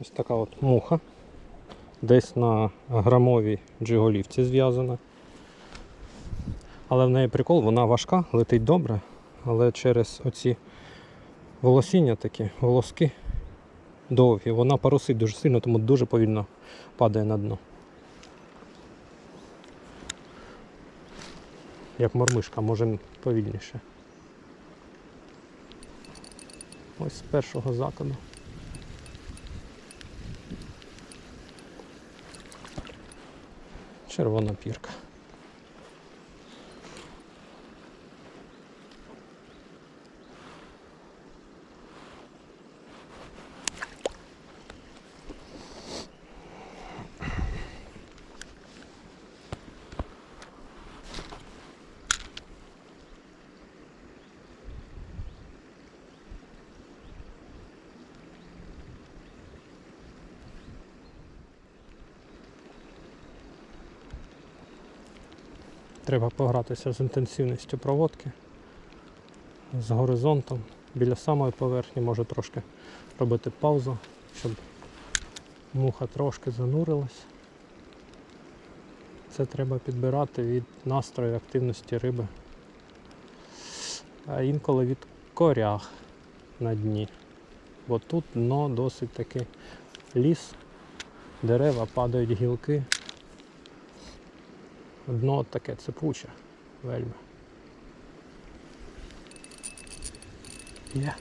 Ось така от муха. Десь на грамовій джиголівці зв'язана. Але в неї прикол, вона важка, летить добре, але через оці волосіння такі, волоски довгі, вона парусить дуже сильно, тому дуже повільно падає на дно. Як мормишка, може повільніше. Ось з першого закладу. Червона пірка. Треба погратися з інтенсивністю проводки, з горизонтом. Біля самої поверхні може трошки робити паузу, щоб муха трошки занурилась. Це треба підбирати від настрою активності риби. А інколи від коряг на дні. Бо тут дно досить таки ліс, дерева падають гілки. Дно таке цепуче, вельми. Є.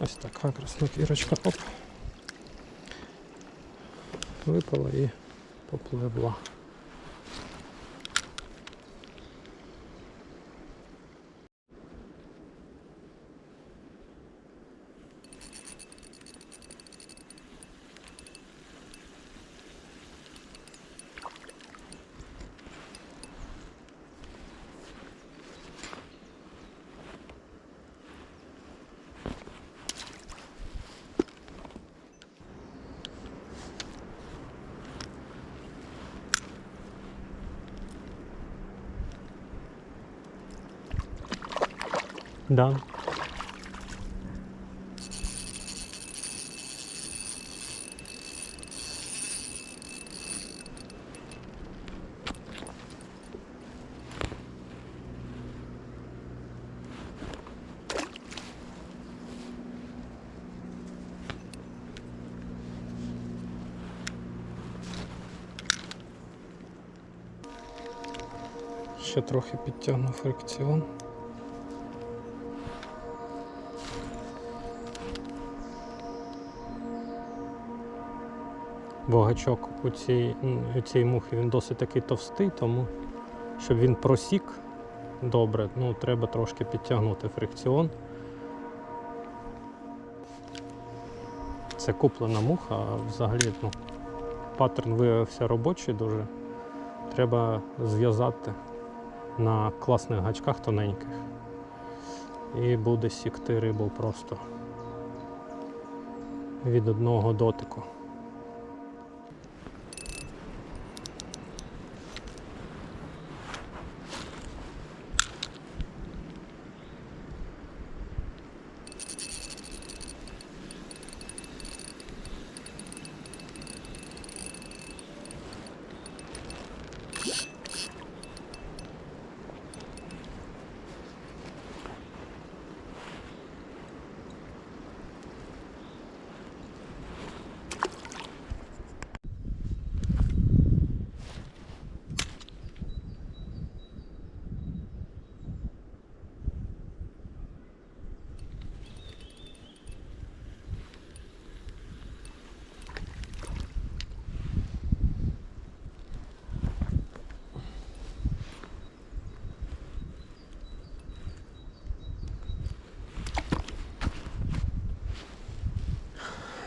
Ось така краснокірочка. Оп. Випала і попливла. Да. Ще трохи підтягну фрикціон. Вогачок у цій, у цій мухи він досить такий товстий, тому щоб він просік добре, ну, треба трошки підтягнути фрикціон. Це куплена муха, а взагалі ну, паттерн виявився робочий дуже. Треба зв'язати на класних гачках тоненьких. І буде сікти рибу просто від одного дотику. you